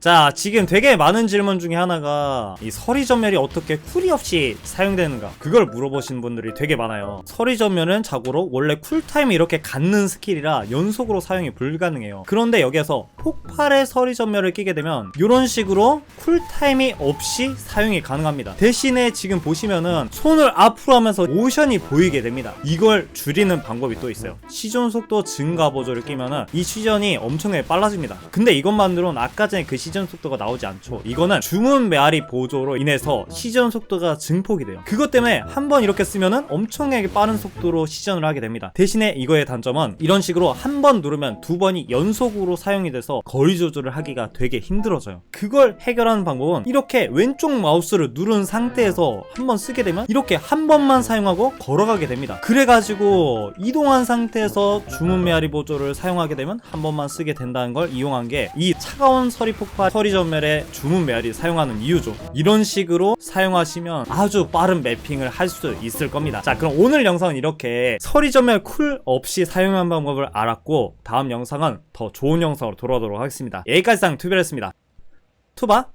자, 지금 되게 많은 질문 중에 하나가 이 서리 전멸이 어떻게 쿨이 없이 사용되는가? 그걸 물어보시는 분들이 되게 많아요. 서리 전멸은 자고로 원래 쿨타임이 이렇게 갖는 스킬이라 연속으로 사용이 불가능해요. 그런데 여기에서 폭발의 서리 전멸을 끼게 되면 이런 식으로 쿨타임이 없이 사용이 가능합니다. 대신에 지금 보시면은 손을 앞으로 하면서 모션이 보이게 됩니다. 이걸 줄이는 방법이 또 있어요. 시전 속도 증가 보조를 끼면은 이 시전이 엄청나게 빨라집니다. 근데 이것만으로는 아까 전에 그 시전 속도가 나오지 않죠. 이거는 주문 메아리 보조로 인해서 시전 속도가 증폭이 돼요. 그것 때문에 한 번 이렇게 쓰면은 엄청나게 빠른 속도로 시전을 하게 됩니다. 대신에 이거의 단점은 이런 식으로 한 번 누르면 두 번이 연속으로 사용이 돼서 거리 조절을 하기가 되게 힘들어져요. 그걸 해결하는 방법은 이렇게 왼쪽 마우스를 누른 상태에서 한 번 쓰게 되면 이렇게 한 번만 사용하고 걸어가게 됩니다. 그래가지고 이동한 상태에서 주문 메아리 보조를 사용하게 되면 한 번만 쓰게 된다는 걸 이용한 게 이 차가운 서리 폭발 서리 전멸에 주문 메아리 사용하는 이유죠. 이런 식으로 사용하시면 아주 빠른 매핑을 할 수 있을 겁니다. 자, 그럼 오늘 영상은 이렇게 서리 전멸 쿨 없이 사용하는 방법을 알았고 다음 영상은 더 좋은 영상으로 돌아오도록 하겠습니다. 여기까지 상 투별했습니다. 투바